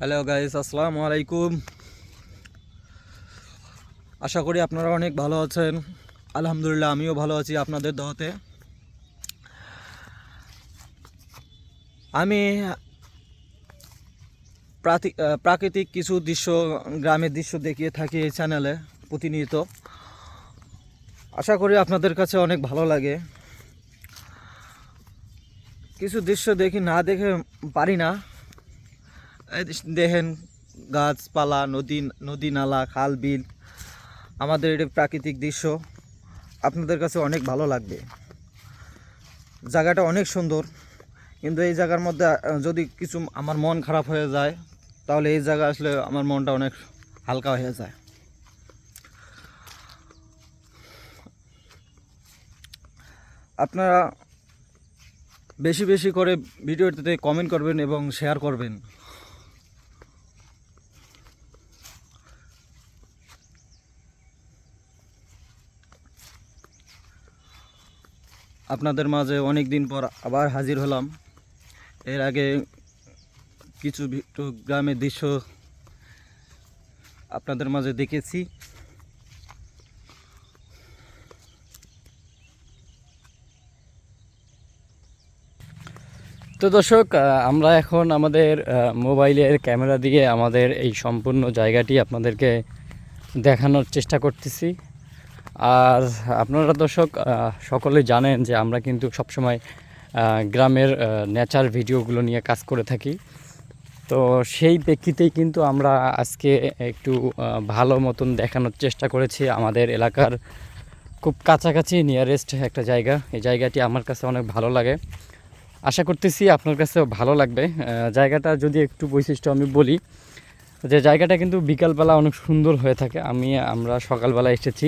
Hello guys আসসালামু আলাইকুম আশা করি আপনারা অনেক ভালো আছেন। আলহামদুলিল্লাহ, আমিও ভালো আছি আপনাদের দহতে। আমি প্রাকৃতিক কিছু দৃশ্য, গ্রামের দৃশ্য দেখিয়ে থাকি এই চ্যানেলে প্রতিনিয়ত। আশা করি আপনাদের কাছে অনেক ভালো লাগে। কিছু দৃশ্য দেখি, না দেখে পারি না। দেখেন গাছপালা, নদী নদী নালা, খাল, বিল, আমাদের এটা প্রাকৃতিক দৃশ্য। আপনাদের কাছে অনেক ভালো লাগবে। জায়গাটা অনেক সুন্দর, কিন্তু এই জায়গার মধ্যে যদি কিছু আমার মন খারাপ হয়ে যায়, তাহলে এই জায়গা আসলে আমার মনটা অনেক হালকা হয়ে যায়। আপনারা বেশি বেশি করে ভিডিওটিতে কমেন্ট করবেন এবং শেয়ার করবেন। আপনাদের মাঝে অনেক দিন পর আবার হাজির হলাম। এর আগে কিছু গ্রামের দৃশ্য আপনাদের মাঝে দেখেছি। তো দর্শক আমরা এখন আমাদের মোবাইলের ক্যামেরা দিয়ে আমাদের এই সম্পূর্ণ জায়গাটি আপনাদেরকে দেখানোর চেষ্টা করতেছি। আর আপনারা দর্শক সকলে জানেন যে আমরা কিন্তু সবসময় গ্রামের নেচার ভিডিওগুলো নিয়ে কাজ করে থাকি। তো সেই প্রেক্ষিতেই কিন্তু আমরা আজকে একটু ভালো মতন দেখানোর চেষ্টা করেছি আমাদের এলাকার খুব কাছাকাছি নিয়ারেস্ট একটা জায়গা। এই জায়গাটি আমার কাছে অনেক ভালো লাগে। আশা করতেছি আপনার কাছেও ভালো লাগবে। জায়গাটা যদি একটু বৈশিষ্ট্য আমি বলি যে জায়গাটা কিন্তু বিকালবেলা অনেক সুন্দর হয়ে থাকে, আমি, আমরা সকালবেলা এসেছি।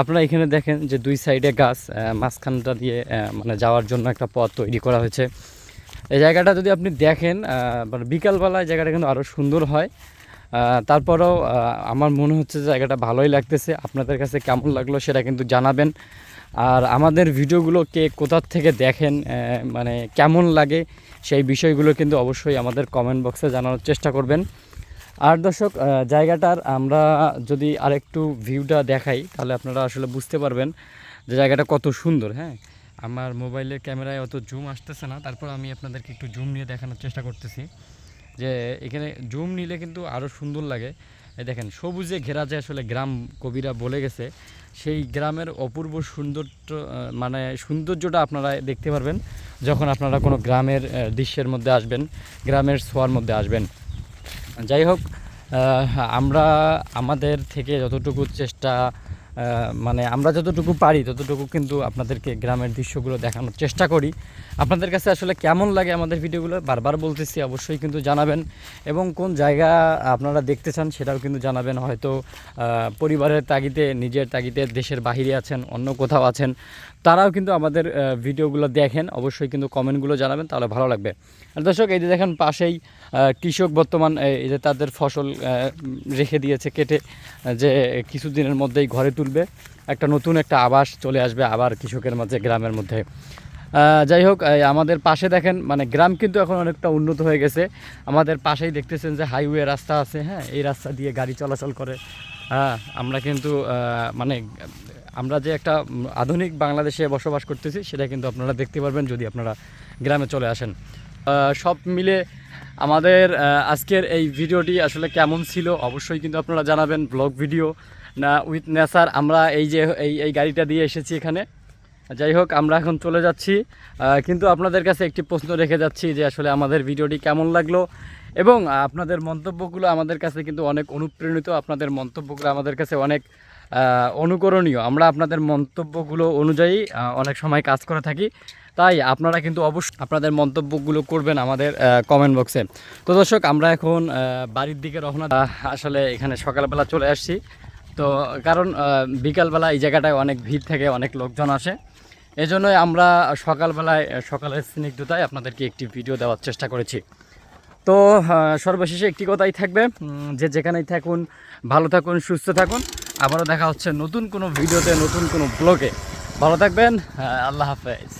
আপনারা এখানে দেখেন যে দুই সাইডে গাছ মাঝখানটা দিয়ে মানে যাওয়ার জন্য একটা পথ তৈরি করা হয়েছে। এই জায়গাটা যদি আপনি দেখেন মানে বিকালবেলায় জায়গাটা কিন্তু আরও সুন্দর হয়। তারপরেও আমার মনে হচ্ছে জায়গাটা ভালোই লাগতেছে। আপনাদের কাছে কেমন লাগল সেটা কিন্তু জানাবেন। আর আমাদের ভিডিওগুলো কে কোথার থেকে দেখেন মানে কেমন লাগে সেই বিষয়গুলো কিন্তু অবশ্যই আমাদের কমেন্ট বক্সে জানানোর চেষ্টা করবেন। আর দর্শক জায়গাটার আমরা যদি আরেকটু ভিউটা দেখাই তাহলে আপনারা আসলে বুঝতে পারবেন যে জায়গাটা কত সুন্দর হ্যাঁ? আমার মোবাইলের ক্যামেরায় অত জুম আসতেছে না তারপর আমি আপনাদেরকে একটু জুম নিয়ে দেখানোর চেষ্টা করতেছি। যে এখানে জুম নিলে কিন্তু আরও সুন্দর লাগে। দেখেন সবুজে ঘেরা যে আসলে গ্রাম কবিরা বলে গেছে সেই গ্রামের অপূর্ব সৌন্দর্য আহ, মানে সৌন্দর্যটা আপনারা দেখতে পারবেন যখন আপনারা কোনো গ্রামের দৃশ্যের মধ্যে আসবেন গ্রামের ছোঁয়ার মধ্যে আসবেন। যাই হোক আমরা আমাদের থেকে যতটুকু চেষ্টা মানে আমরা যতটুকু পারি, ততটুকু কিন্তু আপনাদেরকে গ্রামের দৃশ্যগুলো দেখানোর চেষ্টা করি। আপনাদের কাছে আসলে কেমন লাগে আমাদের ভিডিওগুলো? বারবার বলতেছি, অবশ্যই কিন্তু জানাবেন। এবং কোন জায়গা আপনারা দেখতে চান সেটাও কিন্তু জানাবেন। হয়তো পরিবারের তাগিদে, নিজের তাগিদে দেশের বাহিরে আছেন, অন্য কোথাও আছেন, তারাও কিন্তু আমাদের ভিডিওগুলো দেখেন। অবশ্যই কিন্তু কমেন্টগুলো জানাবেন, তাহলে ভালো লাগবে। দর্শক, এই যে দেখেন পাশেই কৃষক বর্তমান, এই যে তাদের ফসল রেখে দিয়েছে, কেটে, যে কিছুদিনের মধ্যেই ঘরে তুলবে। একটা নতুন একটা আবাস চলে আসবে আবার কৃষকের মাঝে, গ্রামের মধ্যে। যাই হোক আমাদের পাশে দেখেন মানে গ্রাম কিন্তু এখন অনেকটা উন্নত হয়ে গেছে। আমাদের পাশেই দেখতেছেন যে হাইওয়ে রাস্তা আছে হ্যাঁ? এই রাস্তা দিয়ে গাড়ি চলাচল করে। হ্যাঁ আমরা কিন্তু মানে আমরা যে একটা আধুনিক বাংলাদেশে বসবাস করতেছি, সেটা কিন্তু আপনারা দেখতে পারবেন যদি আপনারা গ্রামে চলে আসেন। সব মিলে আমাদের আজকের এই ভিডিওটি আসলে কেমন ছিল অবশ্যই কিন্তু আপনারা জানাবেন ব্লগ ভিডিও। না, উইথ নেচার আমরা এই যে, এই এই গাড়িটা দিয়ে এসেছি এখানে। যাই হোক, আমরা এখন চলে যাচ্ছি। কিন্তু আপনাদের কাছে একটি প্রশ্ন রেখে যাচ্ছি যে আসলে আমাদের ভিডিওটি কেমন লাগল এবং আপনাদের মন্তব্যগুলো আমাদের কাছে কিন্তু অনেক অনুপ্রেরণিত আপনাদের মন্তব্যগুলো আমাদের কাছে অনেক অনুকরণীয়। আমরা আপনাদের মন্তব্যগুলো অনুযায়ী অনেক সময় কাজ করে থাকি। তাই আপনারা কিন্তু অবশ্যই আপনাদের মন্তব্যগুলো করবেন আমাদের কমেন্ট বক্সে তো দর্শক, আমরা এখন বাড়ির দিকে রওনা আসলে এখানে সকালবেলা চলে আসছি। তো কারণ বিকালবেলা এই জায়গাটায় অনেক ভিড় থাকে, অনেক লোকজন আসে। এজন্যই আমরা সকালবেলায়, সকালের স্নিগ্ধতায় আপনাদেরকে একটি ভিডিও দেওয়ার চেষ্টা করেছি। তো সর্বশেষে একটি কথাই থাকবে যে যেখানেই থাকুন, ভালো থাকুন, সুস্থ থাকুন। আবারও দেখা হচ্ছে নতুন কোনো ভিডিওতে নতুন কোনো ব্লগে ভালো থাকবেন আল্লাহ হাফেজ।